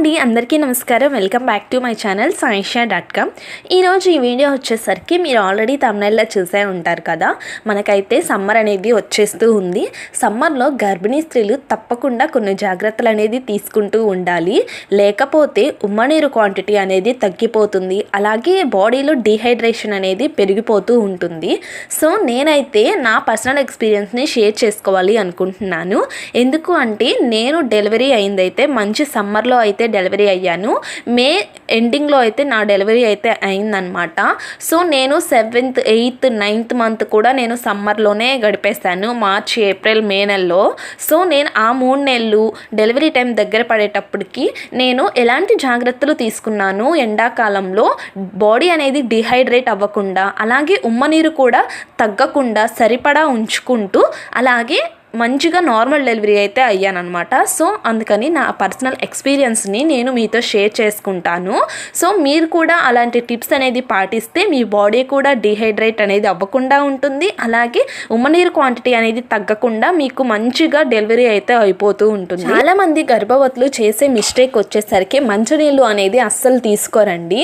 అండి అందరికీ నమస్కారం. Welcome back to my channel Saisha dot com. ఈరోజు ఈ వీడియో వచ్చేసరికి మీరు ఆల్రెడీ తమిళలో చూసే ఉంటారు కదా. మనకైతే సమ్మర్ అనేది వచ్చేస్తూ ఉంది. సమ్మర్లో గర్భిణీ స్త్రీలు తప్పకుండా కొన్ని జాగ్రత్తలు అనేది తీసుకుంటూ ఉండాలి. లేకపోతే ఉమ్మనీరు క్వాంటిటీ అనేది తగ్గిపోతుంది. అలాగే బాడీలో డీహైడ్రేషన్ అనేది పెరిగిపోతూ ఉంటుంది. సో నేనైతే నా పర్సనల్ ఎక్స్పీరియన్స్ని షేర్ చేసుకోవాలి అనుకుంటున్నాను. ఎందుకు అంటే నేను డెలివరీ అయిందైతే మంచి సమ్మర్లో అయితే డెలివరీ అయ్యాను. మే ఎండింగ్లో అయితే నా డెలివరీ అయితే అయిందనమాట సో నేను సెవెంత్ ఎయిత్ నైన్త్ మంత్ కూడా నేను సమ్మర్లోనే గడిపేశాను మార్చ్ ఏప్రిల్ మే నెలలో. సో నేను ఆ మూడు నెలలు డెలివరీ టైం దగ్గర పడేటప్పటికి నేను ఎలాంటి జాగ్రత్తలు తీసుకున్నాను? ఎండాకాలంలో బాడీ అనేది డిహైడ్రేట్ అవ్వకుండా అలాగే ఉమ్మనీరు కూడా తగ్గకుండా సరిపడా ఉంచుకుంటూ అలాగే మంచిగా నార్మల్ డెలివరీ అయితే అయ్యానమాట సో అందుకని నా పర్సనల్ ఎక్స్పీరియన్స్ని నేను మీతో షేర్ చేసుకుంటాను. సో మీరు కూడా అలాంటి టిప్స్ అనేది పాటిస్తే మీ బాడీ కూడా డిహైడ్రేట్ అనేది అవ్వకుండా ఉంటుంది. అలాగే ఉమ్మనీరు క్వాంటిటీ అనేది తగ్గకుండా మీకు మంచిగా డెలివరీ అయితే అయిపోతూ ఉంటుంది. చాలా మంది గర్భవతులు చేసే మిస్టేక్ వచ్చేసరికి మంచినీళ్ళు అనేది అస్సలు తీసుకోరండి.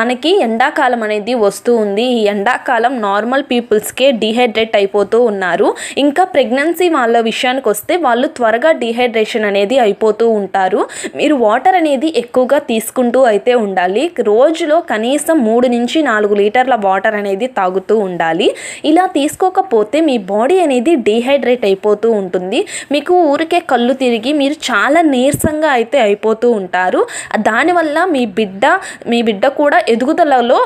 మనకి ఎండాకాలం అనేది వస్తూ ఉంది. ఈ ఎండాకాలం నార్మల్ పీపుల్స్కే డిహైడ్రేట్ అయిపోతూ ఉన్నారు. ఇంకా ప్రెగ్నెన్సీ వాళ్ళ విషయానికి వస్తే వాళ్ళు త్వరగా డిహైడ్రేషన్ అనేది అయిపోతూ ఉంటారు. మీరు వాటర్ అనేది ఎక్కువగా తీసుకుంటూ అయితే ఉండాలి. రోజులో కనీసం మూడు నుంచి నాలుగు లీటర్ల వాటర్ అనేది తాగుతూ ఉండాలి. ఇలా తీసుకోకపోతే మీ బాడీ అనేది డిహైడ్రేట్ అయిపోతూ ఉంటుంది. మీకు ఊరికే కళ్ళు తిరిగి మీరు చాలా నీరసంగా అయితే అయిపోతూ ఉంటారు. దానివల్ల మీ బిడ్డ మీ బిడ్డ కూడా ఎదుగుదలలో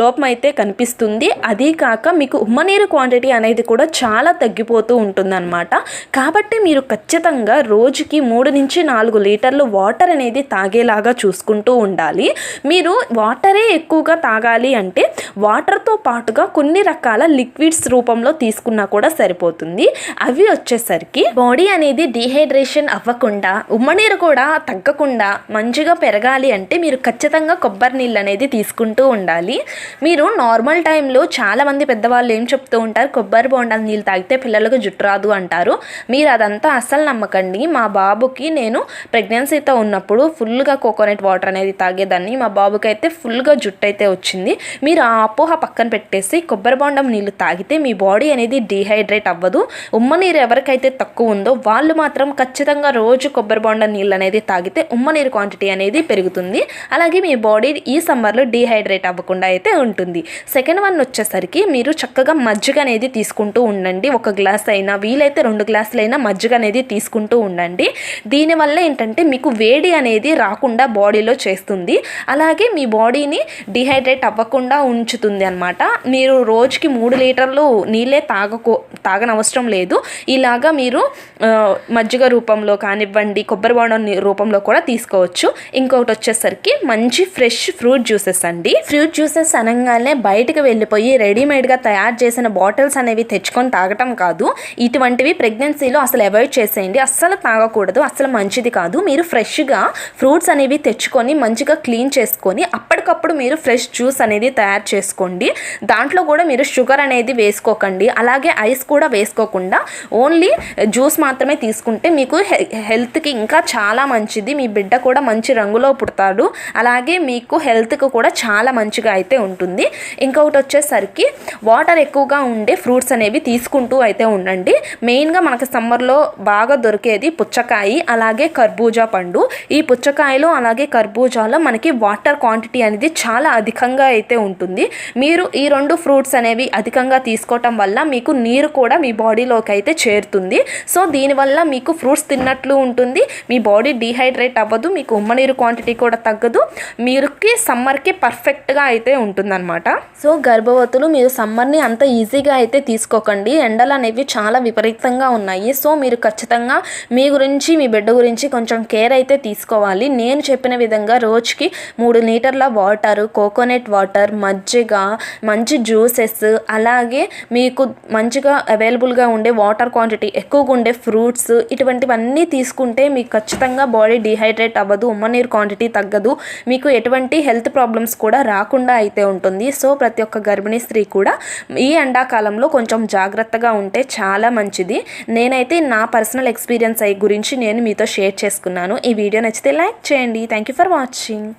లోపం అయితే కనిపిస్తుంది. అదీ కాక మీకు ఉమ్మనీరు క్వాంటిటీ అనేది కూడా చాలా తగ్గిపోతూ ఉంటుందన్నమాట. కాబట్టి మీరు ఖచ్చితంగా రోజుకి మూడు నుంచి నాలుగు లీటర్లు వాటర్ అనేది తాగేలాగా చూసుకుంటూ ఉండాలి. మీరు వాటరే ఎక్కువగా తాగాలి అంటే వాటర్తో పాటుగా కొన్ని రకాల లిక్విడ్స్ రూపంలో తీసుకున్నా కూడా సరిపోతుంది. అవి వచ్చేసరికి బాడీ అనేది డీహైడ్రేషన్ అవ్వకుండా ఉమ్మనీరు కూడా తగ్గకుండా మంచిగా పెరగాలి అంటే మీరు ఖచ్చితంగా కొబ్బరి నీళ్ళు అనేది తీసుకుంటూ ఉండాలి. మీరు నార్మల్ టైంలో చాలామంది పెద్దవాళ్ళు ఏం చెప్తూ ఉంటారు? కొబ్బరి బొండాల నీళ్ళు తాగితే పిల్లలకు జుట్టు రాదు అంటారు. మీరు అదంతా అస్సలు నమ్మకండి. మా బాబుకి నేను ప్రెగ్నెన్సీతో ఉన్నప్పుడు ఫుల్గా కోకోనట్ వాటర్ అనేది తాగేదాన్ని. మా బాబుకి అయితే ఫుల్గా జుట్టు అయితే వచ్చింది. మీరు ఆ అపోహ పక్కన పెట్టేసి కొబ్బరి బొండం నీళ్ళు తాగితే మీ బాడీ అనేది డీహైడ్రేట్ అవ్వదు. ఉమ్మ నీరు ఎవరికైతే తక్కువ ఉందో వాళ్ళు మాత్రం ఖచ్చితంగా రోజు కొబ్బరి బొండం నీళ్ళు అనేది తాగితే ఉమ్మ నీరు క్వాంటిటీ అనేది పెరుగుతుంది. అలాగే మీ బాడీ ఈ సమ్మర్లో డీహైడ్రేట్ అవ్వకుండా అయితే ఉంటుంది. సెకండ్ వన్ వచ్చేసరికి మీరు చక్కగా మజ్జిగ అనేది తీసుకుంటూ ఉండండి. ఒక గ్లాస్ అయినా వీలైతే రెండు గ్లాసులైనా మజ్జిగ అనేది తీసుకుంటూ ఉండండి. దీనివల్ల ఏంటంటే మీకు వేడి అనేది రాకుండా బాడీలో చేస్తుంది. అలాగే మీ బాడీని డిహైడ్రేట్ అవ్వకుండా ఉంచుతుంది అనమాట మీరు రోజుకి మూడు లీటర్లు నీళ్ళే తాగకో తాగనవసరం లేదు. ఇలాగా మీరు మజ్జిగ రూపంలో కానివ్వండి కొబ్బరి బోండం రూపంలో కూడా తీసుకోవచ్చు. ఇంకొకటి వచ్చేసరికి మంచి ఫ్రెష్ ఫ్రూట్ జ్యూసెస్ అండి. ఫ్రూట్ జ్యూసెస్ అనగానే బయటకు వెళ్ళిపోయి రెడీమేడ్గా తయారు చేసిన బాటిల్స్ అనేవి తెచ్చుకొని తాగటం కాదు. ఇటువంటివి ప్రెగ్నెన్సీలో అసలు అవాయిడ్ చేసేయండి. అస్సలు తాగకూడదు. అసలు మంచిది కాదు. మీరు ఫ్రెష్గా ఫ్రూట్స్ అనేవి తెచ్చుకొని మంచిగా క్లీన్ చేసుకొని అప్పటికప్పుడు మీరు ఫ్రెష్ జ్యూస్ అనేది తయారు చేసుకోండి. దాంట్లో కూడా మీరు షుగర్ అనేది వేసుకోకండి. అలాగే ఐస్ కూడా వేసుకోకుండా ఓన్లీ జ్యూస్ మాత్రమే తీసుకుంటే మీకు హెల్త్కి ఇంకా చాలా మంచిది. మీ బిడ్డ కూడా మంచి రంగులో పుడతాడు. అలాగే మీకు హెల్త్కి కూడా చాలా మంచిగా అయితే ఉంటుంది. ఇంకొకటి వచ్చేసరికి వాటర్ ఎక్కువగా ఉండే ఫ్రూట్స్ అనేవి తీసుకుంటూ అయితే ఉండండి. మెయిన్గా మనకు సమ్మర్లో బాగా దొరికేది పుచ్చకాయ అలాగే కర్బూజా పండు. ఈ పుచ్చకాయలో అలాగే కర్బూజాలో మనకి వాటర్ క్వాంటిటీ అనేది చాలా అధికంగా అయితే ఉంటుంది. మీరు ఈ రెండు ఫ్రూట్స్ అనేవి అధికంగా తీసుకోవటం వల్ల మీకు నీరు కూడా మీ బాడీలోకి అయితే చేరుతుంది. సో దీనివల్ల మీకు ఫ్రూట్స్ తిన్నట్లు ఉంటుంది. మీ బాడీ డీహైడ్రేట్ అవ్వదు మీకు ఉమ్మ నీరు క్వాంటిటీ కూడా తగ్గదు. మీరుకి సమ్మర్కి పర్ఫెక్ట్గా అయితే ఉంటుందన్నమాట. సో గర్భవతులు మీరు సమ్మర్ని అంత ఈజీగా అయితే తీసుకోకండి. ఎండలు అనేవి చాలా విపరీతంగా ఉన్నాయి. సో మీరు ఖచ్చితంగా మీ గురించి మీ బిడ్డ గురించి కొంచెం కేర్ అయితే తీసుకోవాలి. నేను చెప్పిన విధంగా రోజుకి మూడు లీటర్ల వాటర్ కోకోనట్ వాటర్ మజ్జిగ మంచి జ్యూసెస్ అలాగే మీకు మంచిగా అవైలబుల్గా ఉండే వాటర్ క్వాంటిటీ ఎక్కువగా ఉండే ఫ్రూట్స్ ఇటువంటివన్నీ తీసుకుంటే మీకు ఖచ్చితంగా బాడీ డిహైడ్రేట్ అవ్వదు ఉమ్మ నీరు క్వాంటిటీ తగ్గదు. మీకు ఎటువంటి హెల్త్ ప్రాబ్లమ్స్ కూడా రాకుండా అయితే ఉంటుంది. సో ప్రతి ఒక్క గర్భిణీ స్త్రీ కూడా ఈ ఎండాకాలంలో కొంచెం జాగ్రత్తగా ఉంటే చాలా మంచిది. నేనైతే నా పర్సనల్ ఎక్స్పీరియన్స్ అయ్యి గురించి నేను మీతో షేర్ చేసుకున్నాను. ఈ వీడియో నచ్చితే లైక్ చేయండి. Thank you for watching.